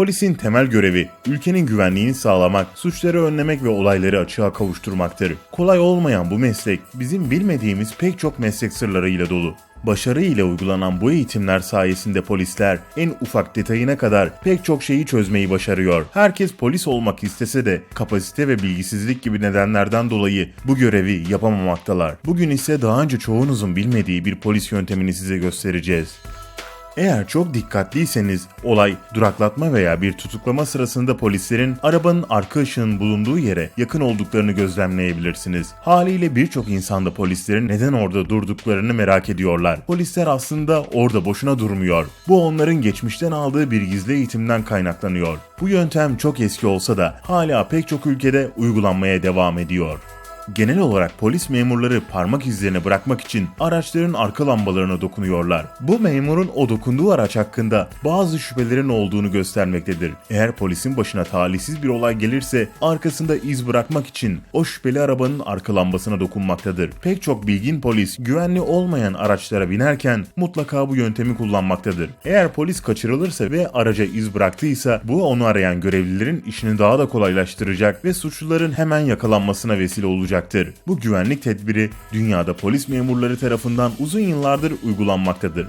Polisin temel görevi ülkenin güvenliğini sağlamak, suçları önlemek ve olayları açığa kavuşturmaktır. Kolay olmayan bu meslek bizim bilmediğimiz pek çok meslek sırlarıyla dolu. Başarı ile uygulanan bu eğitimler sayesinde polisler en ufak detayına kadar pek çok şeyi çözmeyi başarıyor. Herkes polis olmak istese de kapasite ve bilgisizlik gibi nedenlerden dolayı bu görevi yapamamaktalar. Bugün ise daha önce çoğunuzun bilmediği bir polis yöntemini size göstereceğiz. Eğer çok dikkatliyseniz olay duraklatma veya bir tutuklama sırasında polislerin arabanın arka ışığının bulunduğu yere yakın olduklarını gözlemleyebilirsiniz. Haliyle birçok insan da polislerin neden orada durduklarını merak ediyorlar. Polisler aslında orada boşuna durmuyor. Bu onların geçmişten aldığı bir gizli eğitimden kaynaklanıyor. Bu yöntem çok eski olsa da hala pek çok ülkede uygulanmaya devam ediyor. Genel olarak polis memurları parmak izlerini bırakmak için araçların arka lambalarına dokunuyorlar. Bu memurun o dokunduğu araç hakkında bazı şüphelerin olduğunu göstermektedir. Eğer polisin başına talihsiz bir olay gelirse arkasında iz bırakmak için o şüpheli arabanın arka lambasına dokunmaktadır. Pek çok bilgin polis güvenli olmayan araçlara binerken mutlaka bu yöntemi kullanmaktadır. Eğer polis kaçırılırsa ve araca iz bıraktıysa bu onu arayan görevlilerin işini daha da kolaylaştıracak ve suçluların hemen yakalanmasına vesile olacaktır. Bu güvenlik tedbiri dünyada polis memurları tarafından uzun yıllardır uygulanmaktadır.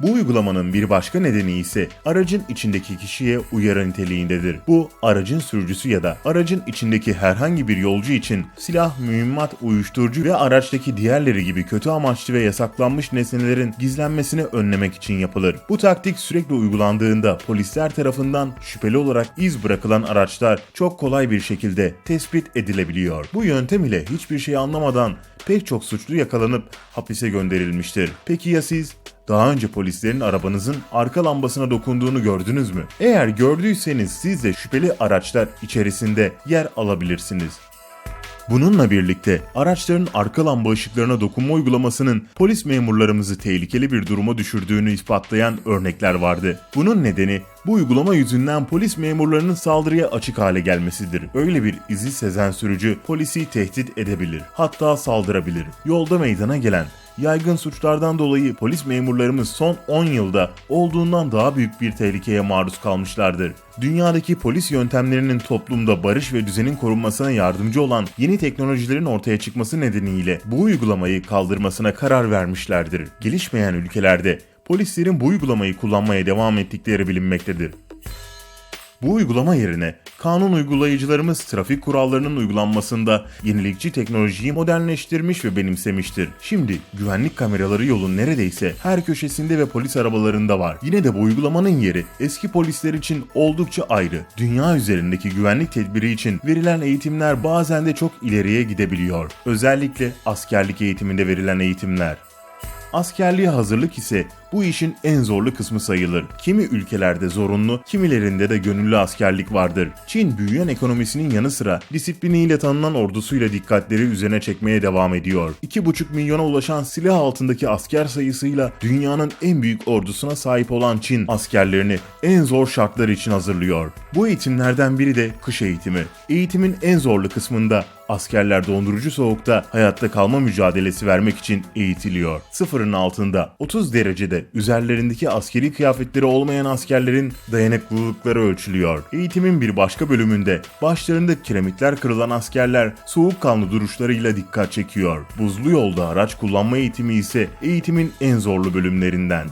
Bu uygulamanın bir başka nedeni ise aracın içindeki kişiye uyarı niteliğindedir. Bu aracın sürücüsü ya da aracın içindeki herhangi bir yolcu için silah, mühimmat, uyuşturucu ve araçtaki diğerleri gibi kötü amaçlı ve yasaklanmış nesnelerin gizlenmesini önlemek için yapılır. Bu taktik sürekli uygulandığında polisler tarafından şüpheli olarak iz bırakılan araçlar çok kolay bir şekilde tespit edilebiliyor. Bu yöntem ile hiçbir şey anlamadan pek çok suçlu yakalanıp hapise gönderilmiştir. Peki ya siz? Daha önce polislerin arabanızın arka lambasına dokunduğunu gördünüz mü? Eğer gördüyseniz siz de şüpheli araçlar içerisinde yer alabilirsiniz. Bununla birlikte araçların arka lamba ışıklarına dokunma uygulamasının polis memurlarımızı tehlikeli bir duruma düşürdüğünü ispatlayan örnekler vardı. Bunun nedeni bu uygulama yüzünden polis memurlarının saldırıya açık hale gelmesidir. Öyle bir izi sezen sürücü polisi tehdit edebilir, hatta saldırabilir. Yolda meydana gelen yaygın suçlardan dolayı polis memurlarımız son 10 yılda olduğundan daha büyük bir tehlikeye maruz kalmışlardır. Dünyadaki polis yöntemlerinin toplumda barış ve düzenin korunmasına yardımcı olan yeni teknolojilerin ortaya çıkması nedeniyle bu uygulamayı kaldırmasına karar vermişlerdir. Gelişmeyen ülkelerde polislerin bu uygulamayı kullanmaya devam ettikleri bilinmektedir. Bu uygulama yerine kanun uygulayıcılarımız trafik kurallarının uygulanmasında yenilikçi teknolojiyi modernleştirmiş ve benimsemiştir. Şimdi güvenlik kameraları yolun neredeyse her köşesinde ve polis arabalarında var. Yine de bu uygulamanın yeri eski polisler için oldukça ayrı. Dünya üzerindeki güvenlik tedbiri için verilen eğitimler bazen de çok ileriye gidebiliyor. Özellikle askerlik eğitiminde verilen eğitimler. Askerliğe hazırlık ise bu işin en zorlu kısmı sayılır. Kimi ülkelerde zorunlu, kimilerinde de gönüllü askerlik vardır. Çin büyüyen ekonomisinin yanı sıra disipliniyle tanınan ordusuyla dikkatleri üzerine çekmeye devam ediyor. 2,5 milyona ulaşan silah altındaki asker sayısıyla dünyanın en büyük ordusuna sahip olan Çin askerlerini en zor şartlar için hazırlıyor. Bu eğitimlerden biri de kış eğitimi. Eğitimin en zorlu kısmında askerler dondurucu soğukta hayatta kalma mücadelesi vermek için eğitiliyor. Sıfırın altında 30 derecede üzerlerindeki askeri kıyafetleri olmayan askerlerin dayanıklılıkları ölçülüyor. Eğitimin bir başka bölümünde başlarında kiremitler kırılan askerler soğukkanlı duruşlarıyla dikkat çekiyor. Buzlu yolda araç kullanma eğitimi ise eğitimin en zorlu bölümlerinden.